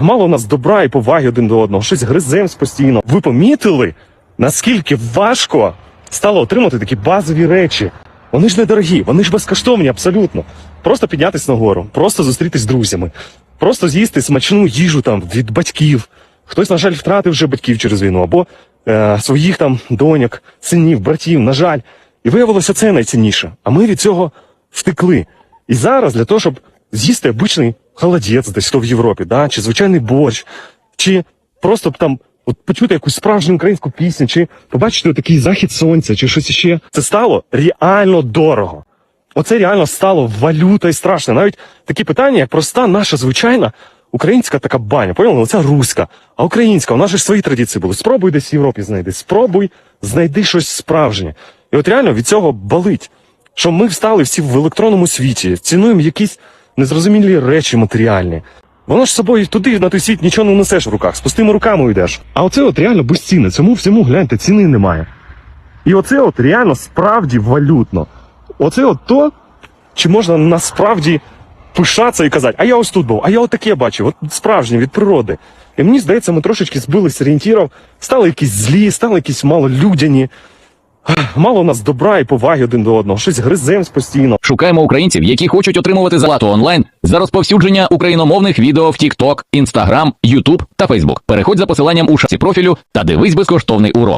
Мало у нас добра і поваги один до одного, щось гриземось постійно. Ви помітили, наскільки важко стало отримати такі базові речі? Вони ж недорогі, вони ж безкоштовні абсолютно. Просто піднятись нагору, просто зустрітись з друзями, просто з'їсти смачну їжу там від батьків. Хтось, на жаль, втратив вже батьків через війну, або е, своїх там доньок, синів, братів, на жаль. І виявилося це найцінніше. А ми від цього втекли. І зараз для того, щоб з'їсти обичний холодець десь то в Європі, да? чи звичайний борщ, чи просто б там от почути якусь справжню українську пісню, чи побачити такий захід сонця, чи щось іще. Це стало реально дорого. Оце реально стало валюта і страшне. Навіть такі питання, як проста наша звичайна українська така баня. Поняли? Оця руська. А українська, у нас ж свої традиції були. Спробуй десь в Європі знайди. Спробуй знайди щось справжнє. І от реально від цього болить. Що ми встали всі в електронному світі, цінуємо якісь незрозумілі речі матеріальні. Воно ж собою туди на той світ нічого не несеш в руках, з пустими руками йдеш. А оце от реально безцінне. Цьому всьому гляньте, ціни немає. І оце от реально справді валютно. Оце от то, чи можна насправді пишатися і казати, а я ось тут був, а я от таке бачив, от справжнє від природи. І мені здається, ми трошечки збились з орієнтірів, стали якісь злі, стали якісь малолюдяні. Мало у нас добра і поваги один до одного, щось гриземось постійно. Шукаємо українців, які хочуть отримувати залату онлайн за розповсюдження україномовних відео в TikTok, Instagram, YouTube та Facebook. Переходь за посиланням у шапці профілю та дивись безкоштовний урок.